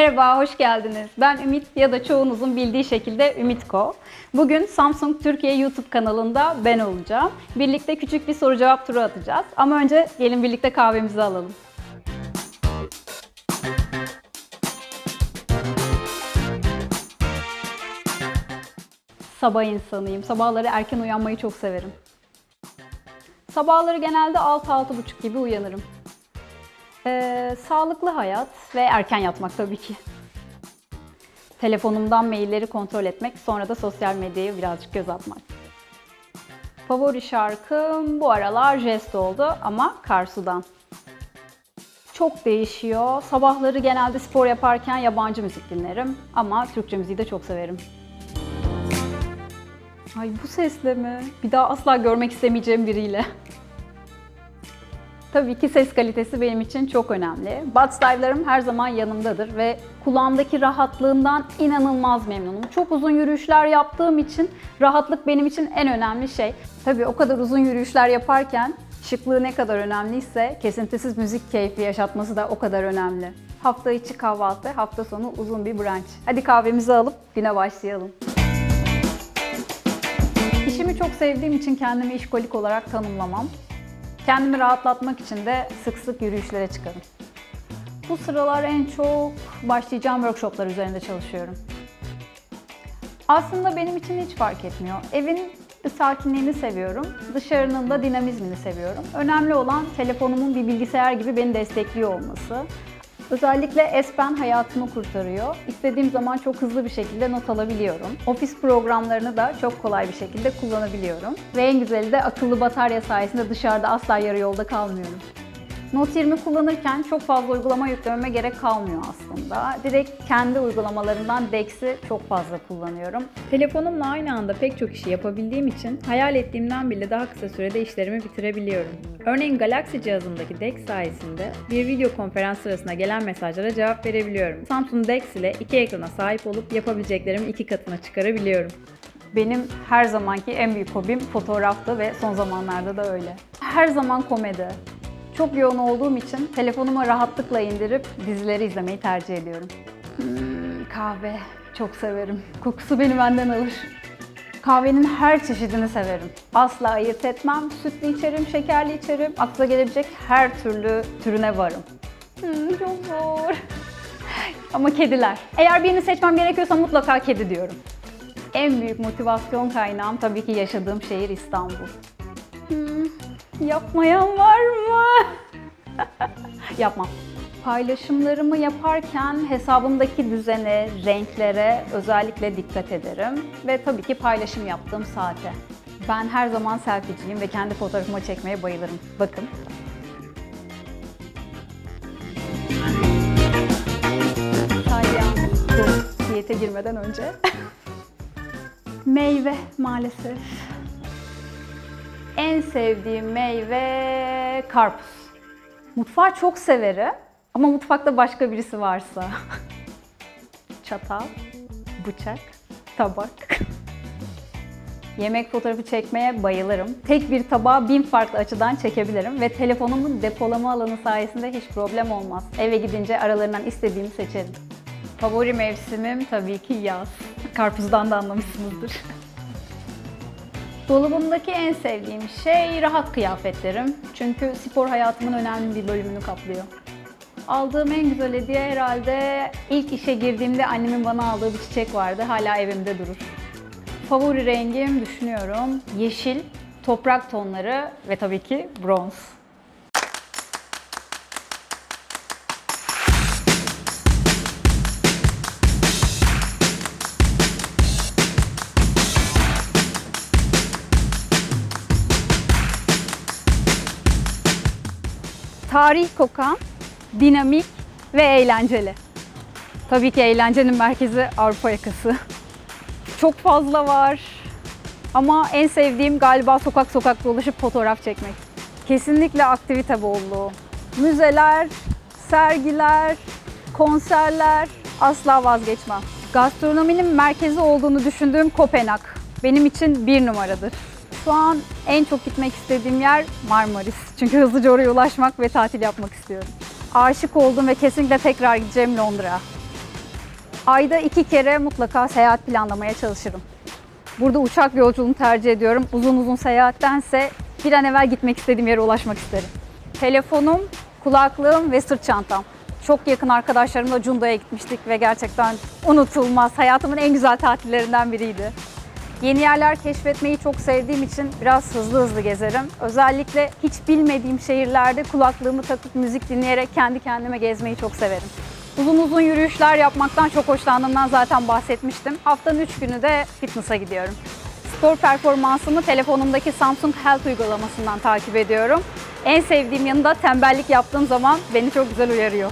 Merhaba, hoş geldiniz. Ben Ümit ya da çoğunuzun bildiği şekilde Ümitko. Bugün Samsung Türkiye YouTube kanalında ben olacağım. Birlikte küçük bir soru cevap turu atacağız. Ama önce gelin birlikte kahvemizi alalım. Sabah insanıyım. Sabahları erken uyanmayı çok severim. Sabahları genelde 6-6.30 gibi uyanırım. Ee, sağlıklı hayat ve erken yatmak tabii ki. Telefonumdan mailleri kontrol etmek, sonra da sosyal medyaya birazcık göz atmak. Favori şarkım bu aralar Jest oldu ama Karsu'dan. Çok değişiyor. Sabahları genelde spor yaparken yabancı müzik dinlerim ama Türkçe müziği de çok severim. Ay bu sesle mi? Bir daha asla görmek istemeyeceğim biriyle. Tabii ki ses kalitesi benim için çok önemli. Buds Live'larım her zaman yanımdadır ve kulağımdaki rahatlığından inanılmaz memnunum. Çok uzun yürüyüşler yaptığım için rahatlık benim için en önemli şey. Tabii o kadar uzun yürüyüşler yaparken şıklığı ne kadar önemliyse kesintisiz müzik keyfi yaşatması da o kadar önemli. Hafta içi kahvaltı, hafta sonu uzun bir brunch. Hadi kahvemizi alıp güne başlayalım. İşimi çok sevdiğim için kendimi işkolik olarak tanımlamam. Kendimi rahatlatmak için de sık sık yürüyüşlere çıkarım. Bu sıralar en çok başlayacağım workshoplar üzerinde çalışıyorum. Aslında benim için hiç fark etmiyor. Evin sakinliğini seviyorum, dışarının da dinamizmini seviyorum. Önemli olan telefonumun bir bilgisayar gibi beni destekliyor olması. Özellikle S Pen hayatımı kurtarıyor. İstediğim zaman çok hızlı bir şekilde not alabiliyorum. Ofis programlarını da çok kolay bir şekilde kullanabiliyorum. Ve en güzeli de akıllı batarya sayesinde dışarıda asla yarı yolda kalmıyorum. Note 20 kullanırken çok fazla uygulama yüklememe gerek kalmıyor aslında. Direkt kendi uygulamalarından Dex'i çok fazla kullanıyorum. Telefonumla aynı anda pek çok işi yapabildiğim için hayal ettiğimden bile daha kısa sürede işlerimi bitirebiliyorum. Örneğin Galaxy cihazımdaki Dex sayesinde bir video konferans sırasında gelen mesajlara cevap verebiliyorum. Samsung Dex ile iki ekrana sahip olup yapabileceklerimi iki katına çıkarabiliyorum. Benim her zamanki en büyük hobim fotoğraftı ve son zamanlarda da öyle. Her zaman komedi. Çok yoğun olduğum için telefonuma rahatlıkla indirip dizileri izlemeyi tercih ediyorum. Hmm, kahve çok severim. Kokusu beni benden alır. Kahvenin her çeşidini severim. Asla ayırt etmem. Sütlü içerim, şekerli içerim. Akla gelebilecek her türlü türüne varım. Hmm, çok zor. Ama kediler. Eğer birini seçmem gerekiyorsa mutlaka kedi diyorum. En büyük motivasyon kaynağım tabii ki yaşadığım şehir İstanbul. Hmm, yapmayan var mı? Yapmam. Paylaşımlarımı yaparken hesabımdaki düzene, renklere özellikle dikkat ederim. Ve tabii ki paylaşım yaptığım saate. Ben her zaman selfieciyim ve kendi fotoğrafımı çekmeye bayılırım. Bakın. İtalyan diyete girmeden önce. Meyve maalesef. En sevdiğim meyve karpuz. Mutfağı çok severim ama mutfakta başka birisi varsa. Çatal, bıçak, tabak. Yemek fotoğrafı çekmeye bayılırım. Tek bir tabağı bin farklı açıdan çekebilirim ve telefonumun depolama alanı sayesinde hiç problem olmaz. Eve gidince aralarından istediğimi seçerim. Favori mevsimim tabii ki yaz. Karpuzdan da anlamışsınızdır. Dolabımdaki en sevdiğim şey rahat kıyafetlerim. Çünkü spor hayatımın önemli bir bölümünü kaplıyor. Aldığım en güzel hediye herhalde ilk işe girdiğimde annemin bana aldığı bir çiçek vardı. Hala evimde durur. Favori rengim düşünüyorum. Yeşil, toprak tonları ve tabii ki bronz. Tarih kokan, dinamik ve eğlenceli. Tabii ki eğlencenin merkezi Avrupa yakası. Çok fazla var. Ama en sevdiğim galiba sokak sokak dolaşıp fotoğraf çekmek. Kesinlikle aktivite bolluğu. Müzeler, sergiler, konserler asla vazgeçmem. Gastronominin merkezi olduğunu düşündüğüm Kopenhag benim için bir numaradır. Şu an en çok gitmek istediğim yer Marmaris. Çünkü hızlıca oraya ulaşmak ve tatil yapmak istiyorum. Aşık oldum ve kesinlikle tekrar gideceğim Londra. Ayda iki kere mutlaka seyahat planlamaya çalışırım. Burada uçak yolculuğunu tercih ediyorum. Uzun uzun seyahattense bir an evvel gitmek istediğim yere ulaşmak isterim. Telefonum, kulaklığım ve sırt çantam. Çok yakın arkadaşlarımla Cunda'ya gitmiştik ve gerçekten unutulmaz. Hayatımın en güzel tatillerinden biriydi. Yeni yerler keşfetmeyi çok sevdiğim için biraz hızlı hızlı gezerim. Özellikle hiç bilmediğim şehirlerde kulaklığımı takıp müzik dinleyerek kendi kendime gezmeyi çok severim. Uzun uzun yürüyüşler yapmaktan çok hoşlandığımdan zaten bahsetmiştim. Haftanın 3 günü de fitness'a gidiyorum. Spor performansımı telefonumdaki Samsung Health uygulamasından takip ediyorum. En sevdiğim yanı da tembellik yaptığım zaman beni çok güzel uyarıyor.